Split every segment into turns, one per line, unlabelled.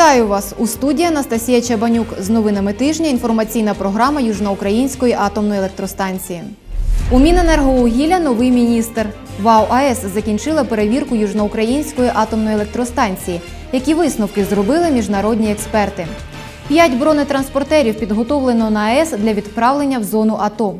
Вітаю вас у студії Анастасія Чабанюк з новинами тижня. Інформаційна програма Южноукраїнської атомної електростанції. У Міненергоугілля новий міністр. ВАУ АЕС закінчила перевірку Южноукраїнської атомної електростанції. Які висновки зробили міжнародні експерти? П'ять бронетранспортерів підготовлено на АЕС для відправлення в зону АТО.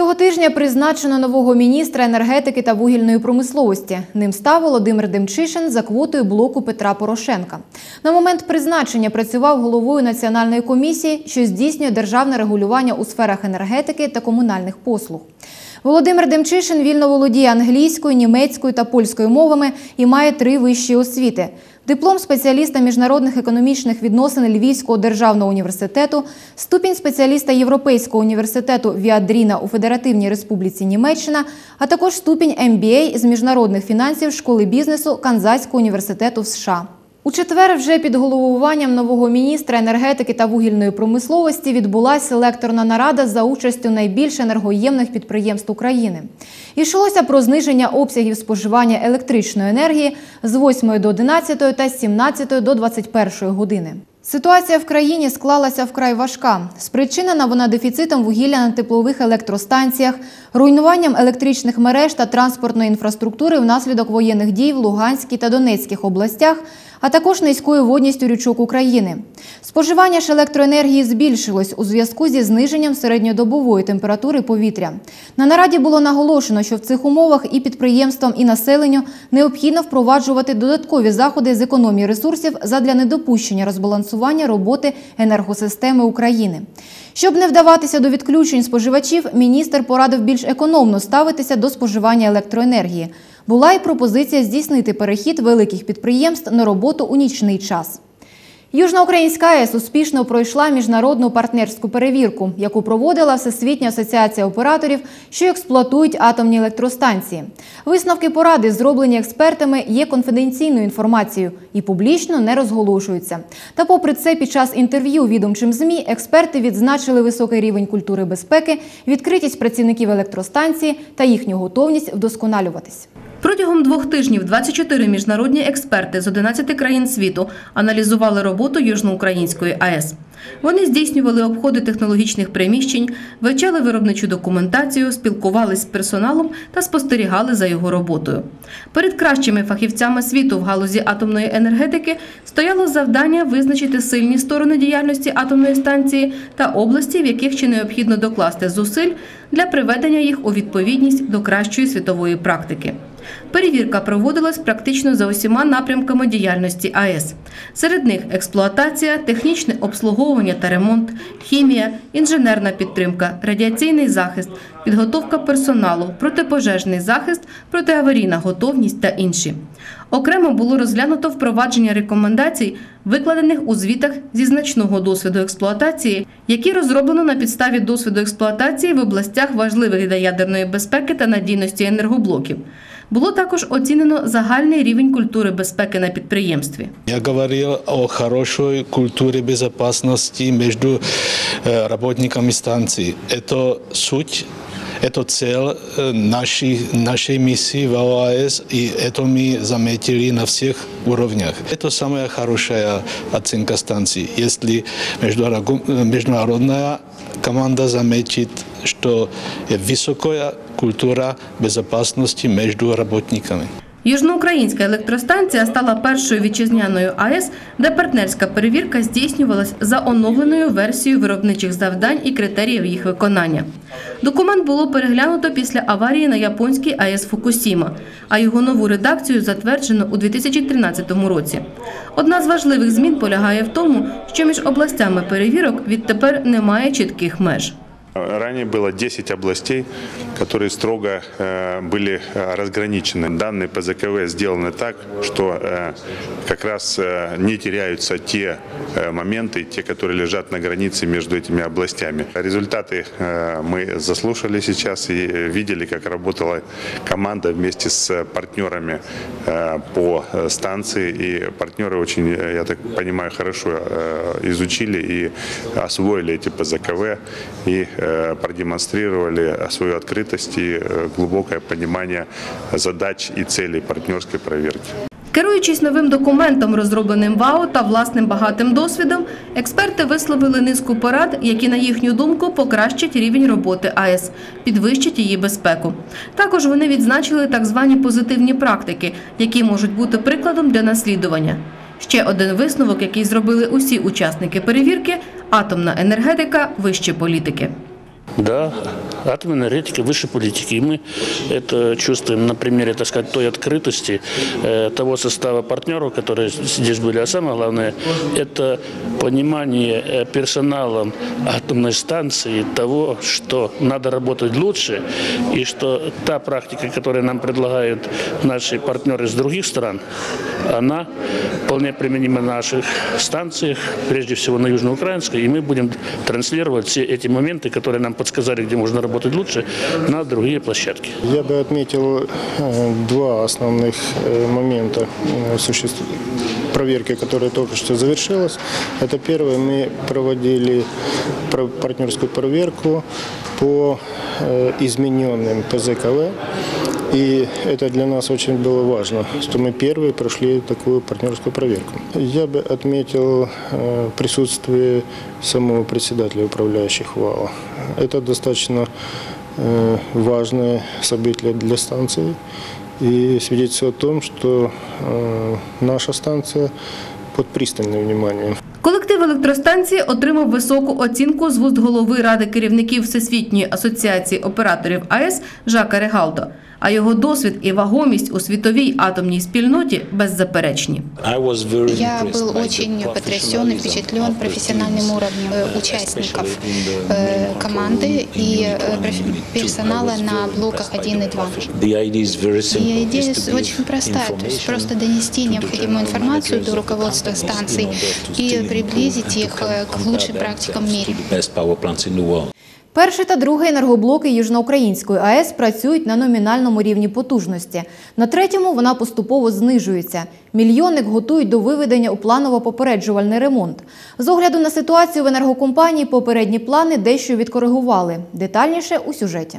Цього тижня призначено нового міністра енергетики та вугільної промисловості. Ним став Володимир Демчишин за квотою блоку Петра Порошенка. На момент призначення працював головою національної комісії, що здійснює державне регулювання у сферах енергетики та комунальних послуг. Володимир Демчишин вільно володіє англійською, німецькою та польською мовами і має три вищі освіти. Диплом спеціаліста міжнародних економічних відносин Львівського державного університету, ступінь спеціаліста Європейського університету Віадріна у Федеративній Республіці Німеччина, а також ступінь MBA з міжнародних фінансів школи бізнесу Канзаського університету в США. У четвер вже під головуванням нового міністра енергетики та вугільної промисловості відбулася селекторна нарада за участю найбільш енергоємних підприємств України. Йшлося про зниження обсягів споживання електричної енергії з 8 до 11 та з 17 до 21 години. Ситуація в країні склалася вкрай важка. Спричинена вона дефіцитом вугілля на теплових електростанціях, руйнуванням електричних мереж та транспортної інфраструктури внаслідок воєнних дій в Луганській та Донецьких областях, а також низькою водністю річок України. Споживання ж електроенергії збільшилось у зв'язку зі зниженням середньодобової температури повітря. На нараді було наголошено, що в цих умовах і підприємствам, і населенню необхідно впроваджувати додаткові заходи з економії ресурсів задля недопущення розбалансування роботи енергосистеми України. Щоб не вдаватися до відключень споживачів, міністр порадив більш економно ставитися до споживання електроенергії. Була й пропозиція здійснити перехід великих підприємств на роботу у нічний час. Южноукраїнська АЕС успішно пройшла міжнародну партнерську перевірку, яку проводила Всесвітня асоціація операторів, що експлуатують атомні електростанції. Висновки поради, зроблені експертами, є конфіденційною інформацією і публічно не розголошуються. Та, попри це, під час інтерв'ю відомчим змі експерти відзначили високий рівень культури безпеки, відкритість працівників електростанції та їхню готовність вдосконалюватись.
Протягом двох тижнів 24 міжнародні експерти з 11 країн світу аналізували роботу Южноукраїнської АЕС. Вони здійснювали обходи технологічних приміщень, вивчали виробничу документацію, спілкувалися з персоналом та спостерігали за його роботою. Перед кращими фахівцями світу в галузі атомної енергетики стояло завдання визначити сильні сторони діяльності атомної станції та області, в яких ще необхідно докласти зусиль для приведення їх у відповідність до кращої світової практики. Перевірка проводилась практично за усіма напрямками діяльності АЕС. Серед них експлуатація, технічне обслуговування та ремонт, хімія, інженерна підтримка, радіаційний захист, підготовка персоналу, протипожежний захист, протиаварійна готовність та інші. Окремо було розглянуто впровадження рекомендацій, викладених у звітах зі значного досвіду експлуатації, які розроблено на підставі досвіду експлуатації в областях важливих для ядерної безпеки та надійності енергоблоків. Було також оцінено загальний рівень культури безпеки на підприємстві.
Я говорил о хорошей культуре безопасности между э, работниками станции. Это суть, это цель э, нашей, нашей миссии в ОАС, и это мы заметили на всех уровнях. Это самая хорошая оценка станции. Если международная международная команда заметит, что высокая культура безопасности между работниками.
Южноукраїнська електростанція стала першою вітчизняною АЕС, де партнерська перевірка здійснювалась за оновленою версією виробничих завдань і критеріїв їх виконання. Документ було переглянуто після аварії на японській АЕС Фукусіма, а його нову редакцію затверджено у 2013 році. Одна з важливих змін полягає в тому, що між областями перевірок відтепер немає чітких меж.
Ранее было 10 областей, которые строго э, были э, разграничены. Данные ПЗКВ сделаны так, что э, как раз не теряются те моменты, те, которые лежат на границе между этими областями. Результаты мы заслушали сейчас и видели, как работала команда вместе с партнерами по станции. И партнеры очень, я так понимаю, хорошо изучили и освоили эти ПЗКВ и продемонстрировали свою открытость открытость и э, глубокое понимание задач и целей партнерской проверки.
Керуючись новим документом, розробленим ВАО та власним багатим досвідом, експерти висловили низку порад, які, на їхню думку, покращать рівень роботи АЕС, підвищать її безпеку. Також вони відзначили так звані позитивні практики, які можуть бути прикладом для наслідування. Ще один висновок, який зробили усі учасники перевірки – атомна енергетика вище політики.
Да, атомная энергетика выше политики. И мы это чувствуем на примере, так сказать, той открытости э, того состава партнеров, которые здесь были. А самое главное, это понимание э, персоналом атомной станции того, что надо работать лучше, и что та практика, которую нам предлагают наши партнеры из других стран, она вполне применима на наших станциях, прежде всего на Южноукраинской, и мы будем транслировать все эти моменты, которые нам подсказали, где можно работать лучше, на другие площадки.
Я бы отметил э, два основных э, момента э, существ- проверки, которая только что завершилась. Это первое, мы проводили про- партнерскую проверку по э, измененным ПЗКВ. И это для нас очень было важно, что мы первые прошли такую партнерскую проверку. Я бы отметил э, присутствие самого председателя управляющих ВАО. Это достаточно э, важное событие для станции и свидетельствует о том, что э, наша станция под пристальным вниманием.
Колектив електростанції отримав високу оцінку з вуст голови Ради керівників Всесвітньої асоціації операторів АЕС Жака Регалдо. А його досвід і вагомість у світовій атомній спільноті беззаперечні.
Я был очень потрясен и впечатлен профессиональным уровнем э, участников э, команды и э, профи- персонала на блоках 1 и 2. И идея с- очень простая, то есть просто донести необходимую информацию до руководства станций и приблизить их э, к лучшим практикам в мире.
Перший та другий енергоблоки Южноукраїнської АЕС працюють на номінальному рівні потужності. На третьому вона поступово знижується. Мільйонник готують до виведення у планово-попереджувальний ремонт. З огляду на ситуацію в енергокомпанії попередні плани дещо відкоригували. Детальніше у сюжеті.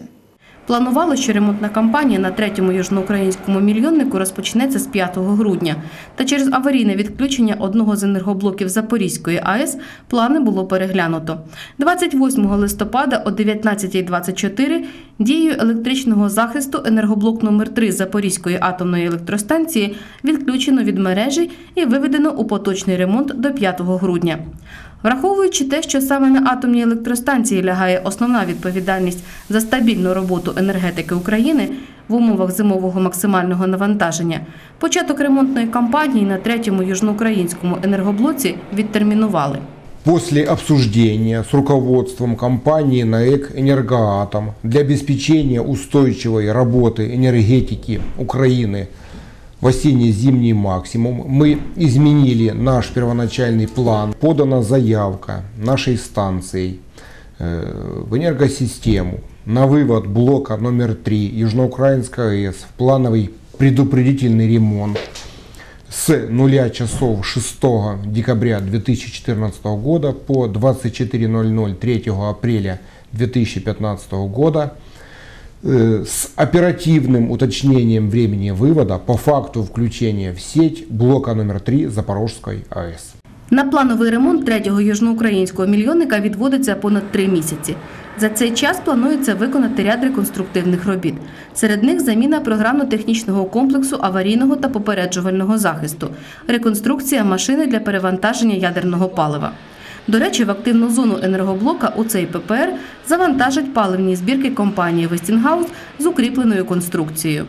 Планували, що ремонтна кампанія на третьому южноукраїнському мільйоннику розпочнеться з 5 грудня. Та через аварійне відключення одного з енергоблоків Запорізької АЕС плани було переглянуто. 28 листопада о 19.24 дією електричного захисту енергоблок номер 3 Запорізької атомної електростанції відключено від мережі і виведено у поточний ремонт до 5 грудня. Враховуючи те, що саме на атомній електростанції лягає основна відповідальність за стабільну роботу енергетики України в умовах зимового максимального навантаження, початок ремонтної кампанії на третьому южноукраїнському енергоблоці відтермінували.
После обсуждения с руководством компании НАЭК «Энергоатом» для обеспечения устойчивой работы энергетики Украины в осенне-зимний максимум мы изменили наш первоначальный план. Подана заявка нашей станции э, в энергосистему на вывод блока номер 3 Южноукраинской АЭС в плановый предупредительный ремонт с 0 часов 6 декабря 2014 года по 24.00 3 апреля 2015 года э, с оперативным уточнением времени вывода по факту включения в сеть блока номер 3 Запорожской АЭС.
На плановий ремонт третього южноукраїнського мільйонника відводиться понад три місяці. За цей час планується виконати ряд реконструктивних робіт. Серед них заміна програмно-технічного комплексу аварійного та попереджувального захисту, реконструкція машини для перевантаження ядерного палива. До речі, в активну зону енергоблока у цей ППР завантажать паливні збірки компанії Вестінгаус з укріпленою конструкцією.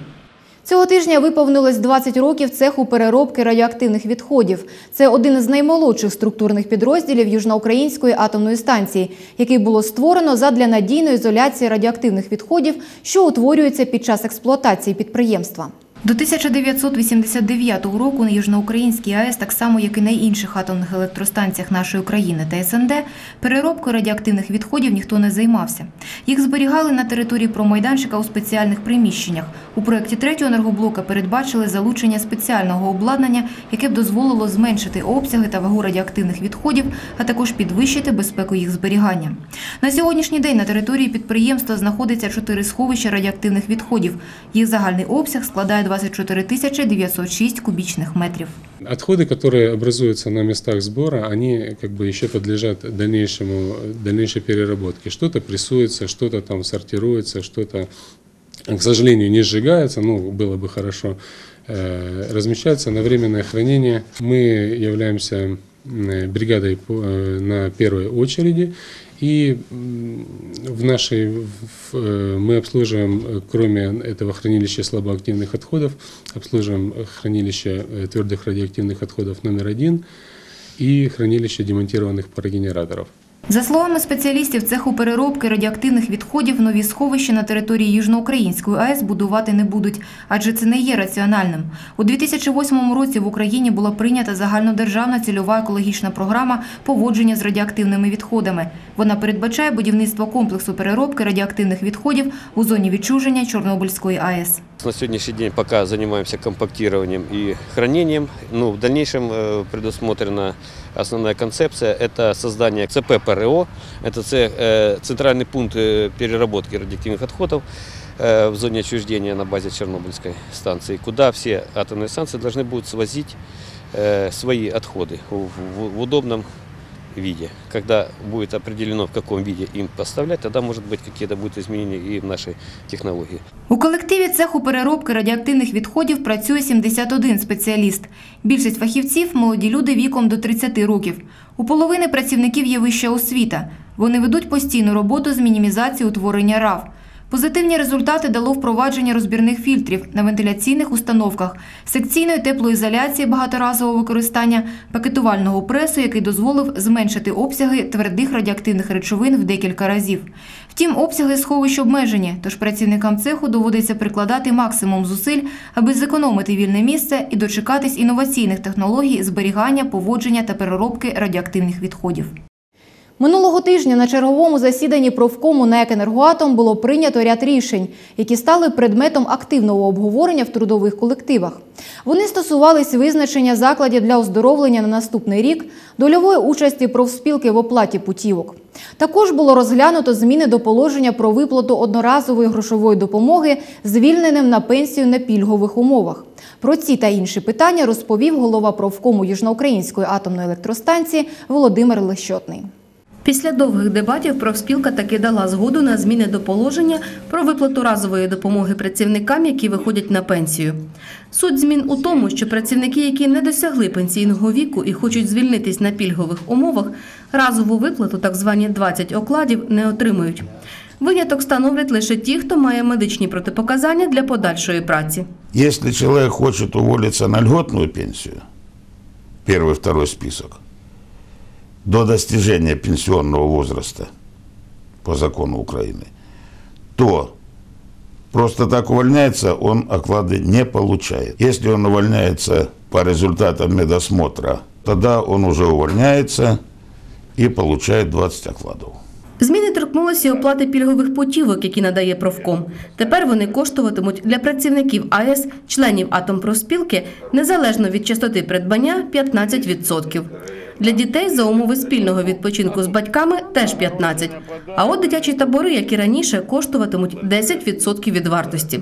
Цього тижня виповнилось 20 років цеху переробки радіоактивних відходів. Це один із наймолодших структурних підрозділів Южноукраїнської атомної станції, який було створено задля надійної ізоляції радіоактивних відходів, що утворюються під час експлуатації підприємства. До 1989 року на Южноукраїнській АЕС, так само як і на інших атомних електростанціях нашої країни та СНД, переробкою радіоактивних відходів ніхто не займався. Їх зберігали на території промайданчика у спеціальних приміщеннях. У проєкті третього енергоблока передбачили залучення спеціального обладнання, яке б дозволило зменшити обсяги та вагу радіоактивних відходів, а також підвищити безпеку їх зберігання. На сьогоднішній день на території підприємства знаходиться чотири сховища радіоактивних відходів. Їх загальний обсяг складає 24 тисячі 906 кубічних метрів.
Отходы, которые образуются на местах сбора, они как бы еще подлежат дальнейшему, дальнейшей переработке. Что-то прессуется, что-то там сортируется, что-то, к сожалению, не сжигается, ну, было бы хорошо, э, размещается на временное хранение. Мы являемся м, бригадой по- э, на первой очереди, и в нашей, в- э, мы обслуживаем, э, кроме этого хранилища слабоактивных отходов, обслуживаем э, хранилище твердых радиоактивных отходов номер один и хранилище демонтированных парогенераторов.
За словами спеціалістів цеху переробки радіоактивних відходів, нові сховища на території Южноукраїнської АЕС будувати не будуть, адже це не є раціональним. У 2008 році в Україні була прийнята загальнодержавна цільова екологічна програма поводження з радіоактивними відходами. Вона передбачає будівництво комплексу переробки радіоактивних відходів у зоні відчуження Чорнобильської АЕС.
На сегодняшний день пока занимаемся компактированием и хранением. Ну, в дальнейшем э, предусмотрена основная концепция – это создание ЦП ПРО. Это э, центральный пункт э, переработки радиоактивных отходов в зоне отчуждения на базе Чернобыльской станции, куда все атомные станции должны будут свозить свои отходы в удобном виде. Когда будет определено, в каком виде им поставлять, тогда, может быть, какие-то будут изменения и в нашей технологии.
У колективі цеху переробки радіоактивних відходів працює 71 спеціаліст. Більшість фахівців – молоді люди віком до 30 років. У половини працівників є вища освіта. Вони ведуть постійну роботу з мінімізації утворення РАВ. Позитивні результати дало впровадження розбірних фільтрів на вентиляційних установках, секційної теплоізоляції багаторазового використання, пакетувального пресу, який дозволив зменшити обсяги твердих радіоактивних речовин в декілька разів. Втім, обсяги сховищ обмежені, тож працівникам цеху доводиться прикладати максимум зусиль, аби зекономити вільне місце і дочекатись інноваційних технологій зберігання, поводження та переробки радіоактивних відходів. Минулого тижня на черговому засіданні профкому НЕК «Енергоатом» було прийнято ряд рішень, які стали предметом активного обговорення в трудових колективах. Вони стосувались визначення закладів для оздоровлення на наступний рік, дольової участі профспілки в оплаті путівок. Також було розглянуто зміни до положення про виплату одноразової грошової допомоги звільненим на пенсію на пільгових умовах. Про ці та інші питання розповів голова профкому Южноукраїнської атомної електростанції Володимир Лещотний.
Після довгих дебатів профспілка таки дала згоду на зміни до положення про виплату разової допомоги працівникам, які виходять на пенсію. Суть змін у тому, що працівники, які не досягли пенсійного віку і хочуть звільнитись на пільгових умовах, разову виплату, так звані 20 окладів, не отримують. Виняток становлять лише ті, хто має медичні протипоказання для подальшої праці.
Если человек хочет уволиться на льготную пенсию, первый, второй список, до достижения пенсионного возраста по закону Украины, то просто так увольняется, он оклады не получает. Если он увольняется по результатам медосмотра, тогда он уже увольняется и получает 20 окладов.
Зміни торкнулися і оплати пільгових путівок, які надає профком. Тепер вони коштуватимуть для працівників АЕС, членів атомпроспілки, незалежно від частоти придбання 15%. Для дітей за умови спільного відпочинку з батьками теж 15%. А от дитячі табори, як і раніше, коштуватимуть 10% від вартості.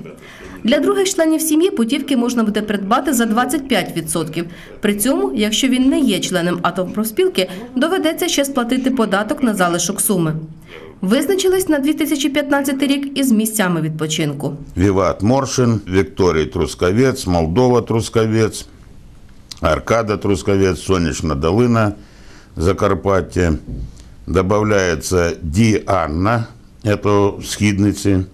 Для других членів сім'ї путівки можна буде придбати за 25%. При цьому, якщо він не є членом атомпроспілки, доведеться ще сплатити податок на залишок суми. Визначились на 2015 рік із місцями відпочинку.
Виват Моршин, Викторий Трусковец, Молдова Трусковец, Аркада Трусковец, Сонячна Долина, Закарпаття. Добавляется Ди Анна, это в Схиднице.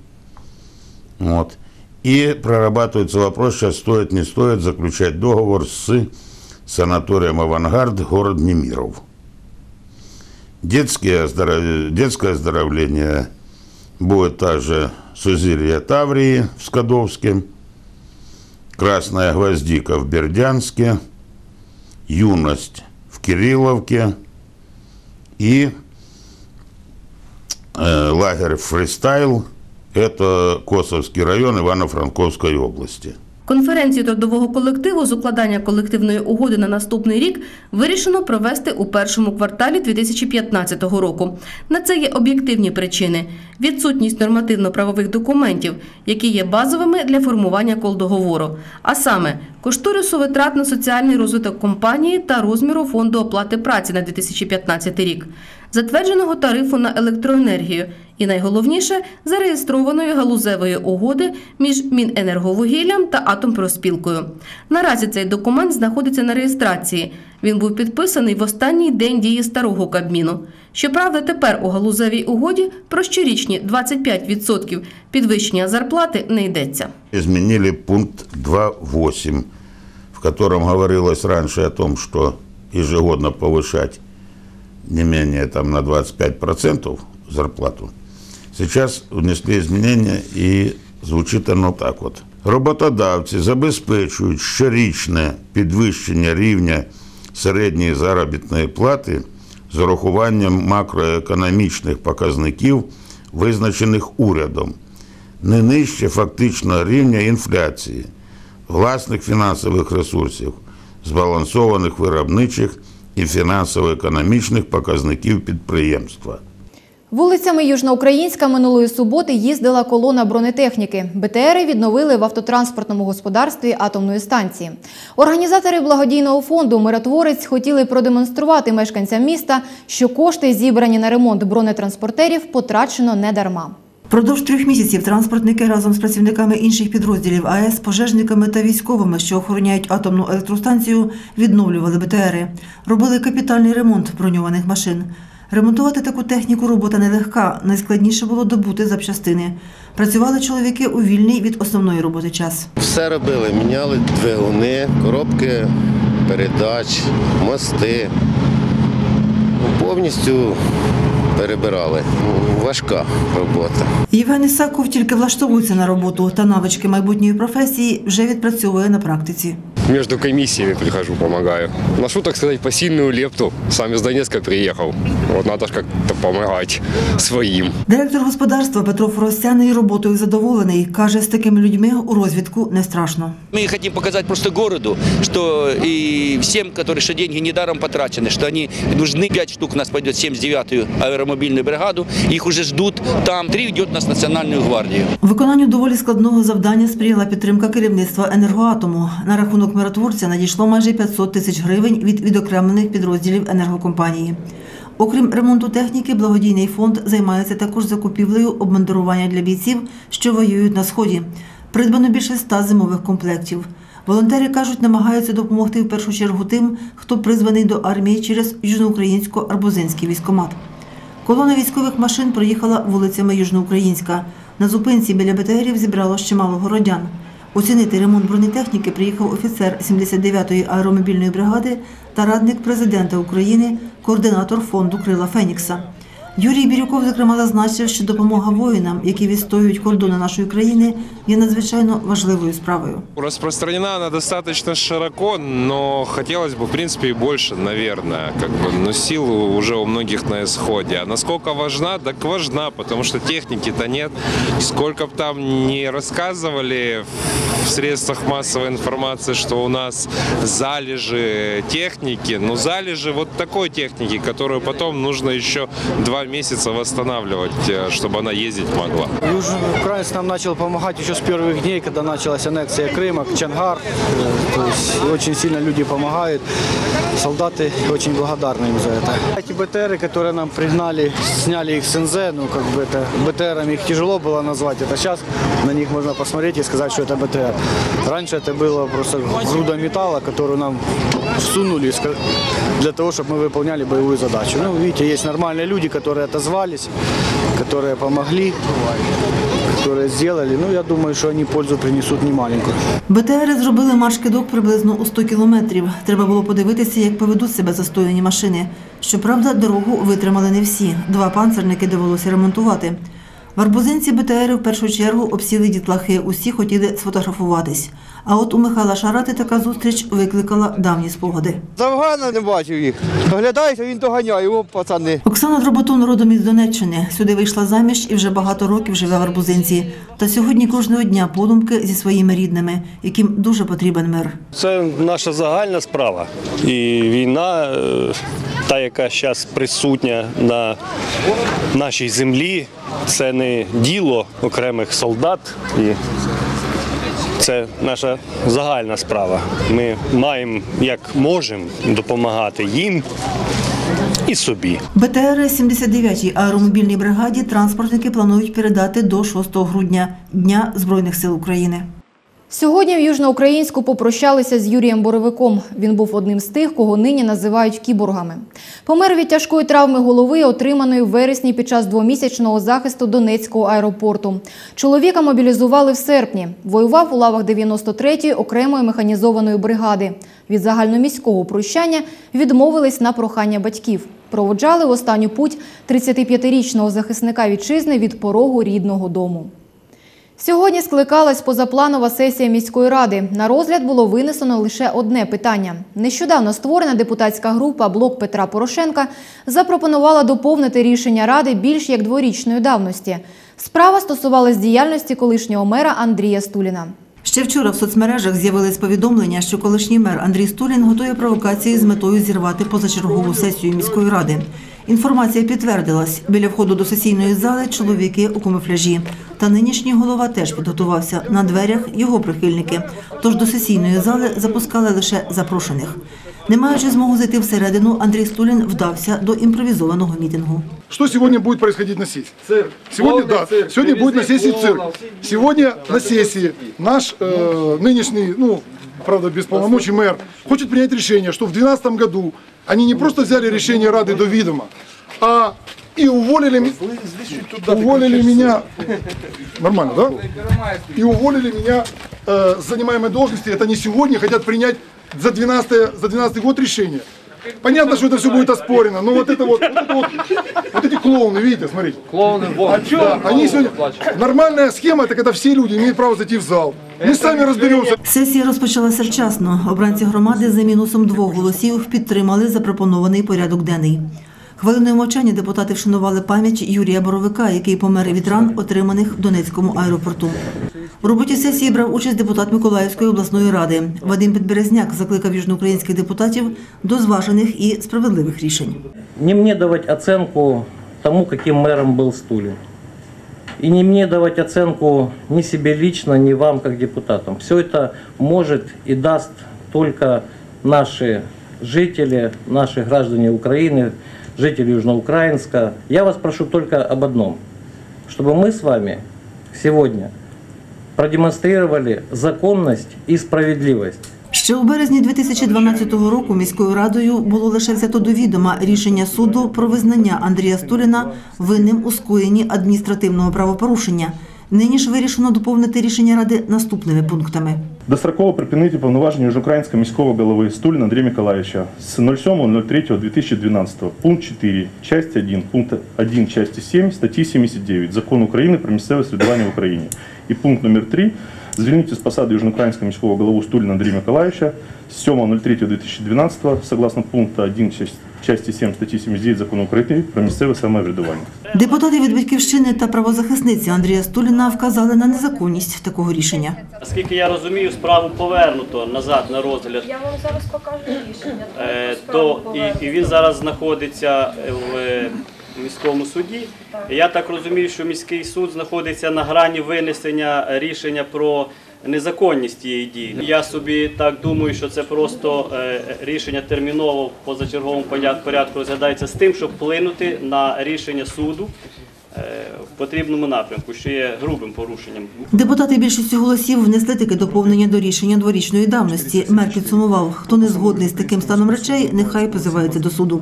Вот. И прорабатывается вопрос, сейчас стоит, не стоит заключать договор с санаторием «Авангард», город Немиров. Детские оздоров- Детское оздоровление будет также Сузирья Таврии в Скадовске. Красная гвоздика в Бердянске, Юность в Кирилловке и э, лагерь «Фристайл» – это Косовский район Ивано-Франковской области.
Конференцію трудового колективу з укладання колективної угоди на наступний рік вирішено провести у першому кварталі 2015 року. На це є об'єктивні причини: відсутність нормативно-правових документів, які є базовими для формування колдоговору, а саме кошторису витрат на соціальний розвиток компанії та розміру фонду оплати праці на 2015 рік, затвердженого тарифу на електроенергію і найголовніше зареєстрованої галузевої угоди між Міненерговугіллям та Атомпроспілкою. Наразі цей документ знаходиться на реєстрації. Він був підписаний в останній день дії старого Кабміну. Щоправда, тепер у галузевій угоді про щорічні 25% підвищення зарплати не йдеться.
Изменили пункт 2.8, в котором говорилось раньше о том, что ежегодно повышать не менее там, на 25% зарплату. Сейчас внесли изменения и звучит оно так от. Роботодавці забезпечують щорічне підвищення рівня середньої заробітної плати з урахуванням макроекономічних показників, визначених урядом, не нижче фактичного рівня інфляції, власних фінансових ресурсів, збалансованих виробничих і фінансово-економічних показників підприємства.
Вулицями Южноукраїнська минулої суботи їздила колона бронетехніки. БТРи відновили в автотранспортному господарстві атомної станції. Організатори благодійного фонду Миротворець хотіли продемонструвати мешканцям міста, що кошти, зібрані на ремонт бронетранспортерів, потрачено не дарма.
Впродовж трьох місяців транспортники разом з працівниками інших підрозділів АЕС, пожежниками та військовими, що охороняють атомну електростанцію, відновлювали БТРи. Робили капітальний ремонт броньованих машин. Ремонтувати таку техніку робота нелегка. Найскладніше було добути запчастини. Працювали чоловіки у вільний від основної роботи час.
Все робили, міняли двигуни, коробки передач, мости. Ну, Повністю перебирали. Важка робота.
Євген Ісаков тільки влаштовується на роботу та навички майбутньої професії вже відпрацьовує на практиці
Между комиссиями прихожу, помогаю. Ношу, так сказать, посильную лепту. Сам из Донецка приехал. Вот надо же как-то помогать своим.
Директор господарства Петро Форостяний роботою задоволений. Каже, з такими людьми у розвідку не страшно.
Мы хотим показать просто городу, что и всем, которые, что деньги недаром потрачены, что они нужны. Пять штук у нас пойдет 79-ю аэромобильную бригаду. Их уже ждут там. Три идет у нас в Национальную гвардию.
Виконанню доволі складного завдання сприяла підтримка керівництва енергоатому. На рахунок миротворця надійшло майже 500 тисяч гривень від відокремлених підрозділів енергокомпанії. Окрім ремонту техніки, благодійний фонд займається також закупівлею обмундирування для бійців, що воюють на сході. Придбано більше ста зимових комплектів. Волонтери кажуть, намагаються допомогти в першу чергу тим, хто призваний до армії через южноукраїнсько-арбузинський військомат. Колона військових машин проїхала вулицями Южноукраїнська. На зупинці біля БТРів зібрало ще мало городян. Оцінити ремонт бронетехніки приїхав офіцер 79-ї аеромобільної бригади та радник президента України, координатор фонду Крила Фенікса. Юрій Бірюков, зокрема, зазначив, що допомога воїнам, які відстоюють кордони нашої країни, є надзвичайно важливою справою.
Распространена она достаточно широко, но хотелось бы, в принципе, и больше, наверное. Как бы, но сил уже у многих на исходе. А насколько важна? Так важна, потому что техники-то нет. Сколько бы там не рассказывали в средствах массовой информации, что у нас залежи техники, но залежи вот такой техники, которую потом нужно еще два месяца восстанавливать, э, чтобы она ездить могла.
Южный украинец нам начал помогать еще с первых дней, когда началась аннексия Крыма, Чангар. Э, То есть очень сильно люди помогают. Солдаты очень благодарны им за это. Эти БТРы, которые нам пригнали, сняли их с НЗ, ну как бы это БТРами их тяжело было назвать. Это сейчас на них можно посмотреть и сказать, что это БТР. Раньше это было просто груда металла, которую нам всунули ска- для того, чтобы мы выполняли боевую задачу. Ну, видите, есть нормальные люди, которые отозвались, которые помогли, которые сделали. Ну, я думаю, что они пользу принесут немаленькую.
БТРи зробили марш-кидок приблизно у 100 кілометрів. Треба було подивитися, як поведуть себе застояні машини. Щоправда, дорогу витримали не всі. Два панцерники довелося ремонтувати. Варбузинці БТРи в першу чергу обсіли дітлахи, усі хотіли сфотографуватись. А от у Михайла Шарати така зустріч викликала давні спогади.
Завгана не бачив їх. Доглядаєш, а він доганяє, його пацани.
Оксана Дроботун родом із Донеччини. Сюди вийшла заміж і вже багато років живе в Арбузинці. Та сьогодні кожного дня подумки зі своїми рідними, яким дуже потрібен мир.
Це наша загальна справа. І війна, е, та, яка зараз присутня на нашій землі, це не діло окремих солдат. І це наша загальна справа. Ми маємо, як можемо, допомагати їм і собі.
БТР 79-й аеромобільній бригаді транспортники планують передати до 6 грудня Дня Збройних сил України.
Сьогодні в Южноукраїнську попрощалися з Юрієм Боровиком. Він був одним з тих, кого нині називають кіборгами. Помер від тяжкої травми голови, отриманої в вересні під час двомісячного захисту Донецького аеропорту. Чоловіка мобілізували в серпні. Воював у лавах 93-ї окремої механізованої бригади. Від загальноміського прощання відмовились на прохання батьків. Проводжали в останню путь 35-річного захисника вітчизни від порогу рідного дому. Сьогодні скликалась позапланова сесія міської ради. На розгляд було винесено лише одне питання. Нещодавно створена депутатська група «Блок Петра Порошенка» запропонувала доповнити рішення ради більш як дворічної давності. Справа стосувалась діяльності колишнього мера Андрія Стуліна.
Ще вчора в соцмережах з'явились повідомлення, що колишній мер Андрій Стулін готує провокації з метою зірвати позачергову сесію міської ради. Інформація підтвердилась. Біля входу до сесійної зали чоловіки у камуфляжі. Та нинішній голова теж підготувався. На дверях його прихильники. Тож до сесійної зали запускали лише запрошених. Не маючи змогу зайти всередину, Андрій Стулін вдався до імпровізованого мітингу.
Что сегодня будет происходить на сессии? Цирк. Сегодня,
Полный
да,
цирк.
сегодня будет на
Привезли
сессии цирк.
клоунов.
Сегодня на сессии наш э, нынешний, ну, правда, без полномочий мэр хочет принять решение, что в 2012 году они не просто взяли решение Рады до видома, а и уволили, уволили меня, нормально, да? И уволили меня э, с занимаемой должности. Это не сегодня хотят принять за 12, за 12 год решение. Понятно, что это все будет оспорено, но вот это вот, вот, это вот, вот эти клоуны, видите, смотрите.
Клоуни, вон.
А чё? Они сегодня... Нормальная схема, это когда все люди имеют право зайти в зал. Мы сами разберемся.
Сесія розпочалася вчасно. Обранці громади за мінусом двох голосів підтримали запропонований порядок денний. Хвилиною мовчання депутати вшанували пам'ять Юрія Боровика, який помер від ран, отриманих в Донецькому аеропорту. У роботі сесії брав участь депутат Миколаївської обласної ради. Вадим Підберезняк закликав южноукраїнських депутатів до зважених і справедливих рішень.
не мне давать оценку тому, каким мэром был Стулин. И не мне давать оценку ни себе лично, ни вам как депутатам. Все это может и даст только наши жители, наши граждане Украины, жители Южноукраинска. Я вас прошу только об одном, чтобы мы с вами сегодня продемонстрировали законность и справедливость.
Ще у березні 2012 року міською радою було лише взято до відома рішення суду про визнання Андрія Стуліна винним у скоєнні адміністративного правопорушення. Нині ж вирішено доповнити рішення ради наступними пунктами.
Достроково припинити повноваження Українського міського голови Стуліна Андрія Миколаївича з 07.03.2012. Пункт 4, часть 1, пункт 1, часть 7, статті 79 Закону України про місцеве слідування в Україні. І пункт номер 3 звільнити з посади Южноукраїнського міського голову Стуліна Андрія Миколаївича з 7.03.2012 согласно пункту 1 част- части 7 статті 79 Закону України про місцеве самоврядування.
Депутати від батьківщини та правозахисниці Андрія Стуліна вказали на незаконність такого рішення.
Наскільки я розумію, справу повернуто назад на розгляд.
Я вам зараз покажу рішення.
Е, то, і, і він зараз знаходиться в міському суді. Я так розумію, що міський суд знаходиться на грані винесення рішення про незаконність цієї дії. Я собі так думаю, що це просто е, рішення терміново в позачерговому поряд- порядку розглядається з тим, щоб вплинути на рішення суду е, в потрібному напрямку, що є грубим порушенням.
Депутати більшістю голосів внесли таке доповнення до рішення дворічної давності. Мер підсумував, хто не згодний з таким станом речей, нехай позивається до суду.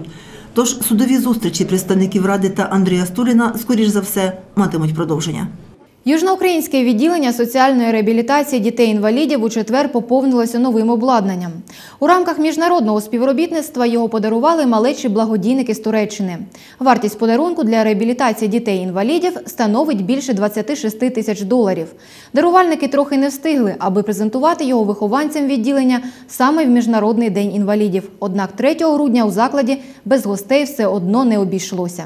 Тож судові зустрічі представників ради та Андрія Стуліна, скоріш за все, матимуть продовження.
Южноукраїнське відділення соціальної реабілітації дітей-інвалідів у четвер поповнилося новим обладнанням. У рамках міжнародного співробітництва його подарували малечі благодійники з Туреччини. Вартість подарунку для реабілітації дітей-інвалідів становить більше 26 тисяч доларів. Дарувальники трохи не встигли, аби презентувати його вихованцям відділення саме в Міжнародний день інвалідів. Однак 3 грудня у закладі без гостей все одно не обійшлося.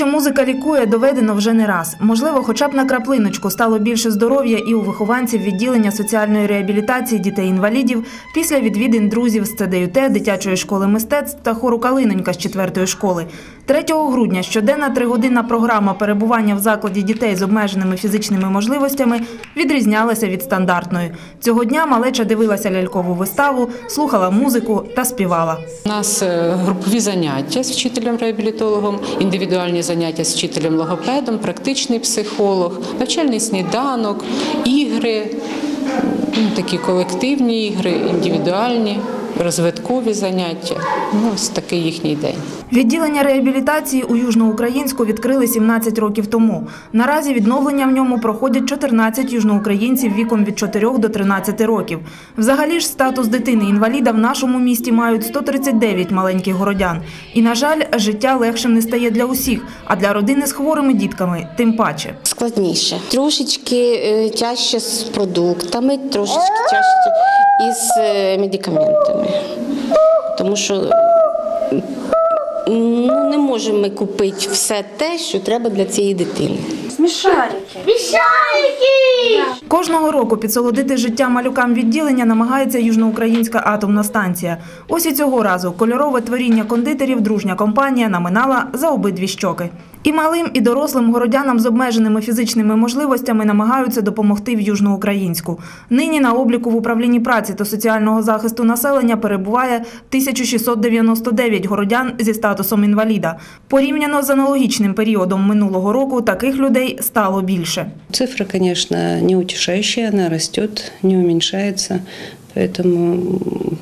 Що музика лікує, доведено вже не раз. Можливо, хоча б на краплиночку стало більше здоров'я і у вихованців відділення соціальної реабілітації дітей-інвалідів після відвідин друзів з ЦДЮТ, дитячої школи мистецтв та хору Калинонька з четвертої школи. 3 грудня щоденна тригодинна програма перебування в закладі дітей з обмеженими фізичними можливостями відрізнялася від стандартної. Цього дня малеча дивилася лялькову виставу, слухала музику та співала.
У нас е, групові заняття з вчителем-реабілітологом, індивідуальні заняття з вчителем-логопедом, практичний психолог, навчальний сніданок, ігри, ну, такі колективні ігри, індивідуальні, розвиткові заняття. Ну, ось такий їхній день.
Відділення реабілітації у Южноукраїнську відкрили 17 років тому. Наразі відновлення в ньому проходять 14 южноукраїнців віком від 4 до 13 років. Взагалі ж статус дитини-інваліда в нашому місті мають 139 маленьких городян. І, на жаль, життя легшим не стає для усіх, а для родини з хворими дітками тим паче.
складніше. Трошечки е, тяжче з продуктами, трошечки тяжче із е, медикаментами. Тому що ну, не можемо ми купити все те, що треба для цієї дитини.
Смішарики.
Кожного року підсолодити життя малюкам відділення намагається Южноукраїнська атомна станція. Ось і цього разу кольорове творіння кондитерів дружня компанія наминала за обидві щоки. І малим, і дорослим городянам з обмеженими фізичними можливостями намагаються допомогти в Южноукраїнську. Нині на обліку в управлінні праці та соціального захисту населення перебуває 1699 городян зі статусом інваліда. Порівняно з аналогічним періодом минулого року таких людей стало більше.
Цифра, конечно, не утешающая, она растет, не уменьшается. Поэтому, м,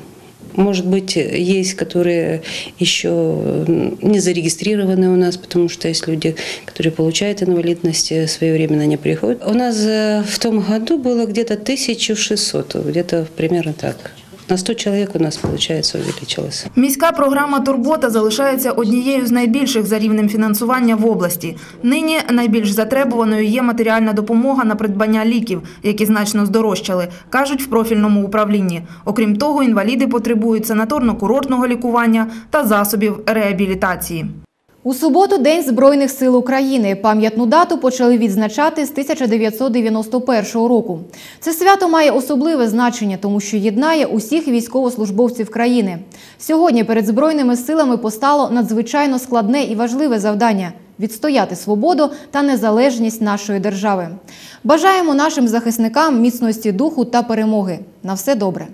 может быть, есть, которые еще м, не зарегистрированы у нас, потому что есть люди, которые получают инвалидность, э, своевременно не приходят. У нас э, в том году было где-то 1600, где-то примерно так. На 100 человек у нас, получается, увеличилось.
Міська програма Турбота залишається однією з найбільших за рівнем фінансування в області. Нині найбільш затребуваною є матеріальна допомога на придбання ліків, які значно здорожчали, кажуть в профільному управлінні. Окрім того, інваліди потребують санаторно-курортного лікування та засобів реабілітації.
У суботу День Збройних сил України. Пам'ятну дату почали відзначати з 1991 року. Це свято має особливе значення, тому що єднає усіх військовослужбовців країни. Сьогодні перед Збройними силами постало надзвичайно складне і важливе завдання відстояти свободу та незалежність нашої держави. Бажаємо нашим захисникам міцності духу та перемоги. На все добре.